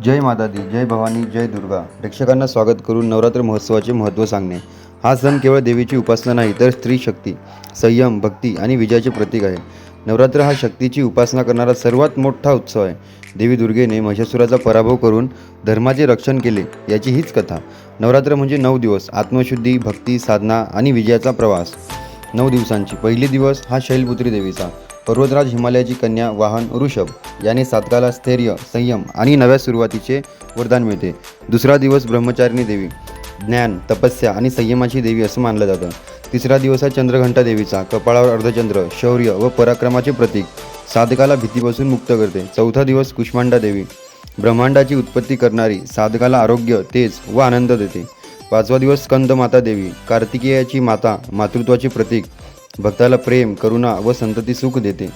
जय माता दी जय भवानी जय दुर्गा. प्रेक्षकांना स्वागत करून नवरात्र महोत्सवाचे महत्त्व सांगणे. हा सण केवळ देवीची उपासना नाही तर स्त्री शक्ती संयम भक्ती आणि विजयाचे प्रतीक आहे. नवरात्र हा शक्तीची उपासना करणारा सर्वात मोठा उत्सव आहे. देवी दुर्गेने महिषासुराचा पराभव करून धर्माचे रक्षण केले याची हीच कथा. नवरात्र म्हणजे नऊ दिवस आत्मशुद्धी भक्ती साधना आणि विजयाचा प्रवास. नऊ दिवसांची पहिली दिवस हा शैलपुत्री देवीचा. पर्वतराज हिमालयाची कन्या वाहन ऋषभ याने सातकाला स्थैर्य संयम आणि नव्या सुरुवातीचे वरदान मिळते. दुसरा दिवस ब्रह्मचारिणी देवी. ज्ञान तपस्या आणि संयमाची देवी असं मानलं जातं. तिसरा दिवस आहे चंद्रघंटा देवीचा. कपाळावर अर्धचंद्र शौर्य व पराक्रमाचे प्रतीक. साधकाला भीतीपासून मुक्त करते. चौथा दिवस कुष्मांडा देवी. ब्रह्मांडाची उत्पत्ती करणारी साधकाला आरोग्य तेज व आनंद देते. पाचवा दिवस स्कंद माता देवी. कार्तिकेयाची माता मातृत्वाचे प्रतीक. भक्ताला प्रेम करुणा व संतती सुख देते.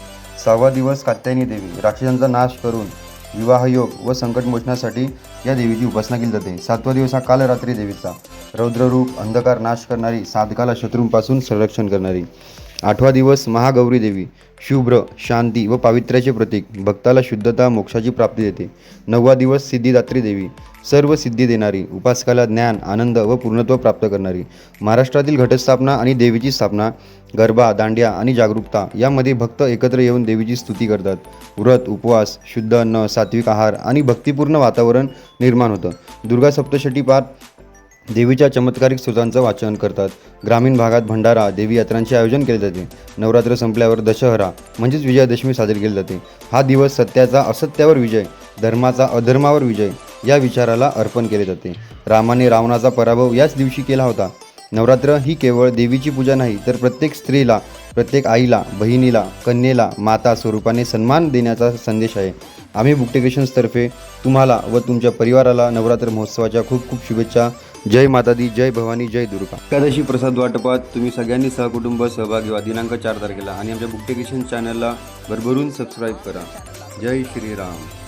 सहावा दिवस कात्यायनी देवी. राक्षसांचा नाश करून विवाहयोग व संकटमोचण्यासाठी या देवीची उपासना केली जाते. सातवा दिवस हा कालरात्री देवीचा. रौद्ररूप अंधकार नाश करणारी साधकाला शत्रूंपासून संरक्षण करणारी. आठवा दिवस महागौरी देवी शुभ्र शांती व पावित्र्याचे प्रतीक. भक्ताला शुद्धता मोक्षाची प्राप्ती देते. नववा दिवस सिद्धिदात्री देवी सर्व सिद्धी देणारी उपासकाला ज्ञान आनंद व पूर्णत्व प्राप्त करणारी. महाराष्ट्रातील घटस्थापना आणि देवीची स्थापना गरबा दांड्या आणि जागरूकता यामध्ये भक्त एकत्र येऊन देवीची स्तुती करतात. व्रत उपवास शुद्ध अन्न सात्विक आहार आणि भक्तिपूर्ण वातावरण निर्माण होतं. दुर्गा सप्तशती पार देवीच्या चमत्कारिक स्तोत्रांचं वाचन करतात. ग्रामीण भागात भंडारा देवी यात्रांचे आयोजन केले जाते. नवरात्र संपल्यावर दशहरा म्हणजेच विजयादशमी साजरी केली जाते. हा दिवस सत्याचा असत्यावर विजय धर्माचा अधर्मावर विजय या विचाराला अर्पण केले जाते. रामाने रावणाचा पराभव याच दिवशी केला होता. नवरात्र ही केवळ देवीची पूजा नाही तर प्रत्येक स्त्रीला प्रत्येक आईला बहिणीला कन्येला माता स्वरूपाने सन्मान देण्याचा संदेश आहे. आम्ही बुकटेकेशन्सतर्फे तुम्हाला व तुमच्या परिवाराला नवरात्र महोत्सवाच्या खूप खूप शुभेच्छा जय माता दी जय भवानी जय दुर्गा. एकादशी प्रसाद वाटपात तुम्ही सगळ्यांनी सहकुटुंब सहभागी व्हा. दिनांक चार तारखेला. आणि आमच्या बुकटेकेशन चॅनलला भरभरून सबस्क्राईब करा. जय श्रीराम.